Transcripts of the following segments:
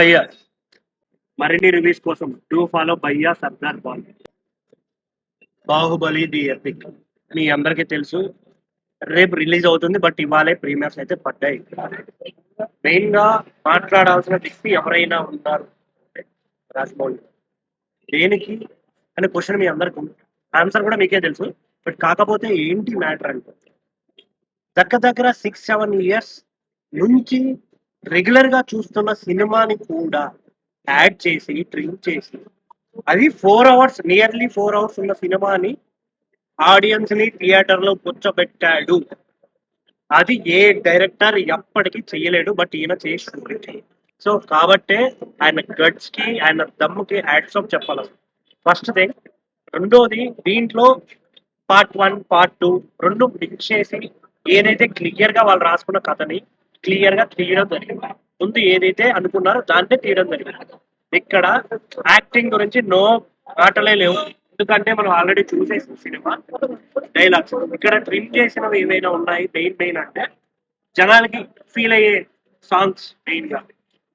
భయ్యా. మరిన్ని రివ్యూస్ కోసం డూ ఫాలో భయ్యా సర్దార్ బాల్. బాహుబలి ది ఎపిక్ మీ అందరికీ తెలుసు రేపు రిలీజ్ అవుతుంది బట్ ఇవాళే ప్రీమియర్స్ అయితే పడ్డాయి. మెయిన్గా మాట్లాడాల్సిన వ్యక్తి ఎవరైనా ఉన్నారు? రాజమౌళి. దేనికి? అనే క్వశ్చన్ మీ అందరికి ఉంది. ఆన్సర్ కూడా మీకే తెలుసు బట్ కాకపోతే ఏంటి మ్యాటర్ అంటే దగ్గర దగ్గర సిక్స్ సెవెన్ ఇయర్స్ నుంచి రెగ్యులర్గా చూస్తున్న సినిమాని కూడా యాడ్ చేసి ట్రిమ్ చేసి అది four hours nearly four hours ఉన్న సినిమాని ఆడియన్స్ని థియేటర్లో కూర్చోబెట్టాడు. అది ఏ డైరెక్టర్ ఎప్పటికీ చేయలేడు బట్ ఈయన చేసి సో కాబట్టే ఆయన గట్స్కి ఆయన దమ్ముకి యాడ్స్ ఆఫ్ చెప్పాలి. First thing. రెండోది దీంట్లో పార్ట్ వన్ పార్ట్ టూ రెండు మిక్స్ చేసి ఏదైతే క్లియర్గా వాళ్ళు రాసుకున్న కథని క్లియర్గా తీయడం జరిగింది. ముందు ఏదైతే అనుకున్నారో దాన్నే తీయడం జరిగింది. ఇక్కడ యాక్టింగ్ గురించి నో ఆటలే లేవు. ఎందుకంటే మనం ఆల్రెడీ చూసేసిన సినిమా డైలాగ్స్ ఇక్కడ ట్రిమ్ చేసినవి ఏవైనా ఉన్నాయి? మెయిన్ మెయిన్ అంటే జనాలకి ఫీల్ అయ్యే సాంగ్స్ మెయిన్గా.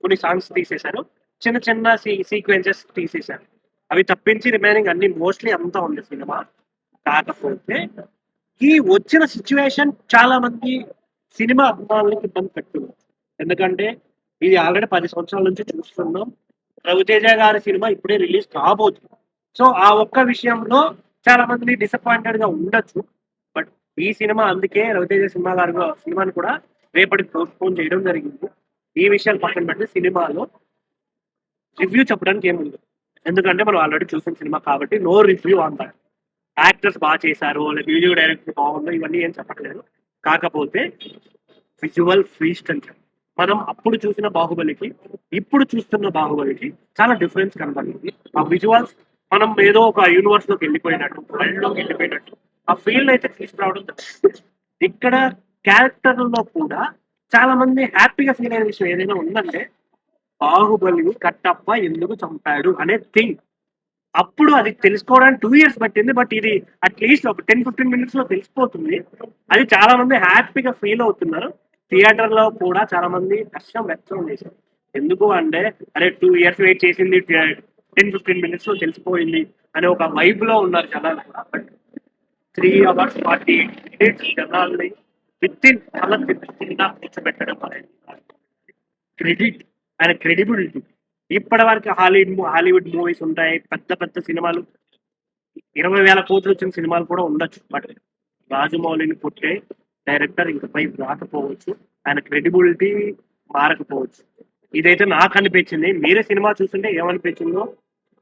కొన్ని సాంగ్స్ తీసేశారు. చిన్న చిన్న సీక్వెన్సెస్ తీసేశారు. అవి తప్పించి రిమైనింగ్ అన్ని మోస్ట్లీ అంతా ఉంది సినిమా. కాకపోతే ఈ వచ్చిన సిచ్యువేషన్ చాలా మంది సినిమా అభిమానులకు ఇబ్బంది పెడుతుంది ఎందుకంటే ఇది ఆల్రెడీ పది సంవత్సరాల నుంచి చూస్తున్నాం. రవితేజ గారి సినిమా ఇప్పుడే రిలీజ్ కాబోతుంది. సో ఆ ఒక్క విషయంలో చాలా మంది డిసప్పాయింటెడ్గా ఉండొచ్చు. బట్ ఈ సినిమా అందుకే రవితేజ సినిమా గారి సినిమాని కూడా రేపటికి పోస్ట్పోన్ చేయడం జరిగింది. ఈ విషయాలు పక్కన పెడితే సినిమాలో రివ్యూ చెప్పడానికి ఏముంది ఎందుకంటే మనం ఆల్రెడీ చూసిన సినిమా కాబట్టి నో రివ్యూ అంటారు యాక్టర్స్ బాగా చేశారు లేదా మ్యూజిక్ డైరెక్టర్ బాగుందో ఇవన్నీ ఏం చెప్పట్లేదు. కాకపోతే విజువల్ ఫీస్ట్ అని చెప్పి. మనం అప్పుడు చూసిన బాహుబలికి ఇప్పుడు చూస్తున్న బాహుబలికి చాలా డిఫరెన్స్ కనబడుతుంది. ఆ విజువల్స్ మనం ఏదో ఒక యూనివర్స్లోకి వెళ్ళిపోయినట్టు వరల్డ్లోకి వెళ్ళిపోయినట్టు ఆ ఫీల్ అయితే తీసుకురావడం ఇక్కడ క్యారెక్టర్లో కూడా చాలా మంది హ్యాపీగా ఫీల్ అయిన విషయం ఏదైనా ఉందంటే బాహుబలిని కట్టప్ప ఎందుకు చంపాడు? అనే థింగ్ అప్పుడు అది తెలుసుకోవడానికి టూ ఇయర్స్ పట్టింది బట్ ఇది అట్లీస్ట్ ఒక టెన్ ఫిఫ్టీన్ మినిట్స్లో తెలిసిపోతుంది. అది చాలా మంది హ్యాపీగా ఫీల్ అవుతున్నారు. థియేటర్లో కూడా చాలా మంది కష్టం వ్యక్తం చేశారు. ఎందుకు అంటే అరే టూ ఇయర్స్ వెయిట్ చేసింది టెన్ ఫిఫ్టీన్ మినిట్స్లో తెలిసిపోయింది అనే ఒక వైబ్లో ఉన్నారు జనాలు. But three hours forty minutes జనాల్ని విత్ ఇన్ చాలా కింద కూర్చోబెట్టడం అనేది క్రెడిట్ ఆయన క్రెడిబిలిటీ ఇప్పటి వరకు హాలీవుడ్ హాలీవుడ్ మూవీస్ ఉంటాయి పెద్ద పెద్ద సినిమాలు. ఇరవై వేల కోట్లు వచ్చిన సినిమాలు కూడా ఉండొచ్చు. బట్ రాజమౌళిని పుట్టే డైరెక్టర్ ఇంక పై రాకపోవచ్చు. ఆయన క్రెడిబిలిటీ మారకపోవచ్చు. ఇదైతే నాకు అనిపించింది. మీరే సినిమా చూస్తుంటే ఏమనిపించిందో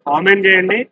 కామెంట్ చేయండి.